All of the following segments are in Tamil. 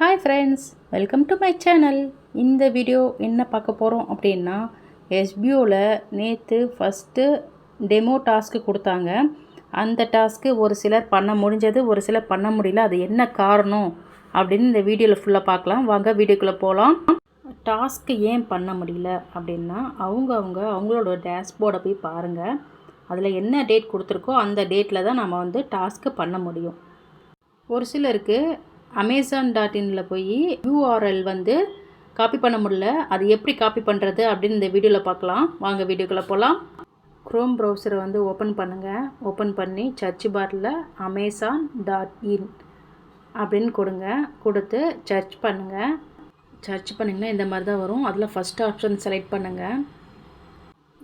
Hi friends welcome to my channel இந்த வீடியோ என்ன பார்க்க போகிறோம் அப்படின்னா எஸ்பிஓவில் நேற்று ஃபஸ்ட்டு டெமோ டாஸ்க்கு கொடுத்தாங்க. அந்த டாஸ்க்கு ஒரு சிலர் பண்ண முடிஞ்சது ஒரு சிலர் பண்ண முடியல. அது என்ன காரணம் அப்படின்னு இந்த வீடியோவில் ஃபுல்லாக பார்க்கலாம். வாங்க வீடியோக்குள்ளே போகலாம் டாஸ்க்கு ஏன் பண்ண முடியல அப்படின்னா அவங்க அவங்க அவங்களோட டேஷ்போர்டை போய் பாருங்கள் அதில் என்ன டேட் கொடுத்துருக்கோ அந்த டேட்டில் தான் நம்ம வந்து டாஸ்க்கு பண்ண முடியும். ஒரு சிலருக்கு அமேசான் டாட் இனில் போய் யூஆர்எல் வந்து காப்பி பண்ண முடியல. அது எப்படி காப்பி பண்ணுறது அப்படின்னு இந்த வீடியோவில் பார்க்கலாம். வாங்க வீடியோக்குள்ளே போகலாம் க்ரோம் ப்ரௌசரை வந்து ஓப்பன் பண்ணுங்கள் ஓப்பன் பண்ணி சர்ச் பாரில் அமேசான் டாட் இன் அப்படின்னு கொடுங்க. கொடுத்து சர்ச் பண்ணுங்கள் சர்ச் பண்ணிங்கன்னா இந்த மாதிரி தான் வரும். அதில் ஃபஸ்ட் ஆப்ஷன் செலக்ட் பண்ணுங்கள்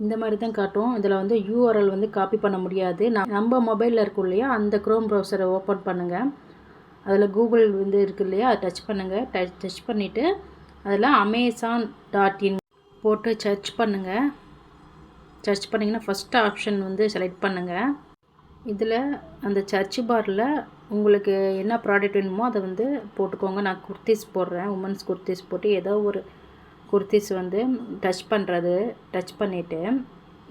இந்த மாதிரி தான் காட்டும். இதில் வந்து யூஆர்எல் வந்து காப்பி பண்ண முடியாது. நம் நம்ம மொபைலில் இருக்கும் இல்லையா? அந்த க்ரோம் ப்ரௌசரை ஓப்பன் பண்ணுங்கள் அதில் கூகுள் வந்து இருக்கு இல்லையா? அதை டச் பண்ணுங்கள் டச் டச் பண்ணிவிட்டு அதில் அமேசான் டாட் இன் போட்டு சர்ச் பண்ணுங்கள் சர்ச் பண்ணிங்கன்னா ஃபஸ்ட் ஆப்ஷன் வந்து செலக்ட் பண்ணுங்கள் இதில் அந்த சர்ச் பாரில் உங்களுக்கு என்ன ப்ராடக்ட் வேணுமோ அதை வந்து போட்டுக்கோங்க. நான் குர்த்திஸ் போடுறேன். உமன்ஸ் குர்த்திஸ் போட்டு ஏதோ ஒரு குர்த்திஸ் வந்து டச் பண்ணுறது டச் பண்ணிவிட்டு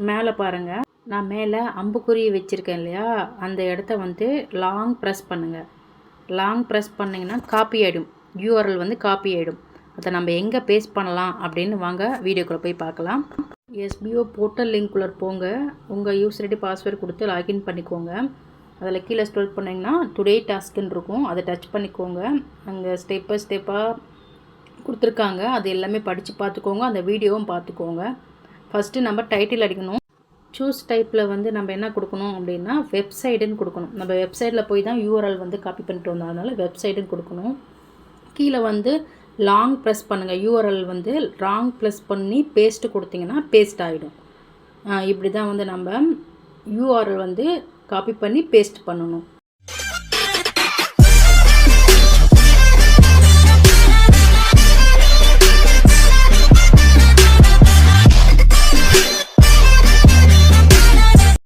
மேலே பாருங்கள் நான் மேலே அம்புக்குறி வச்சுருக்கேன் இல்லையா? அந்த இடத்த வந்து லாங் ப்ரெஸ் பண்ணுங்கள் லாங் ப்ரெஸ் பண்ணிங்கன்னா காப்பி ஆகிடும் யூஆர்எல் வந்து காப்பி ஆகிடும் அதை நம்ம எங்கே பேஸ்ட் பண்ணலாம் அப்படின்னு வாங்க வீடியோக்குள்ளே போய் பார்க்கலாம். எஸ்பிஓ போர்ட்டல் லிங்க்குள்ளே போங்க. உங்கள் யூசர் ஐடி பாஸ்வேர்டு கொடுத்து லாகின் பண்ணிக்கோங்க. அதில் கீழே ஸ்க்ரோல் பண்ணிங்கன்னா டுடே டாஸ்க்குன்னு இருக்கும். அதை டச் பண்ணிக்கோங்க. அங்கே ஸ்டெப் பை ஸ்டெப்பாக கொடுத்துருக்காங்க. அது எல்லாமே படித்து பார்த்துக்கோங்க. அந்த வீடியோவும் பார்த்துக்கோங்க. ஃபஸ்ட்டு நம்ம டைட்டில் அடிக்கணும். சூஸ் டைப்பில் வந்து நம்ம என்ன கொடுக்கணும் அப்படின்னா வெப்சைடுன்னு கொடுக்கணும். நம்ம வெப்சைட்டில் போய் தான் யூஆர்எல் வந்து காப்பி பண்ணிட்டு வந்தோம் அதனால் வெப்சைட்டுன்னு கொடுக்கணும். கீழே வந்து லாங் ப்ரெஸ் பண்ணுங்கள் யூஆர்எல் வந்து லாங் ப்ரெஸ் பண்ணி பேஸ்ட்டு கொடுத்தீங்கன்னா பேஸ்ட் ஆகிடும் இப்படி தான் வந்து நம்ம யூஆர்எல் வந்து காப்பி பண்ணி பேஸ்ட் பண்ணணும்.